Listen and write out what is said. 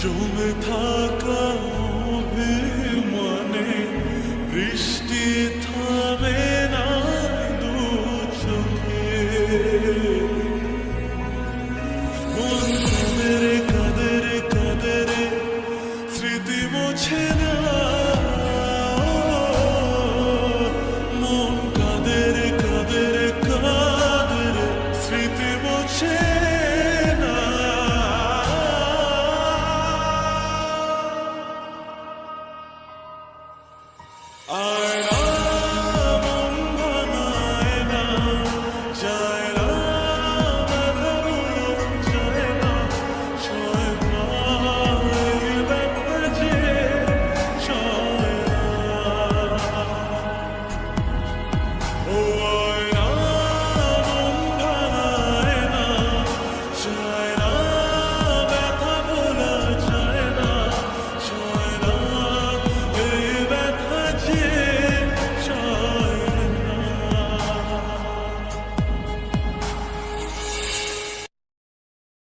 জমে থাকা মনে বৃষ্টির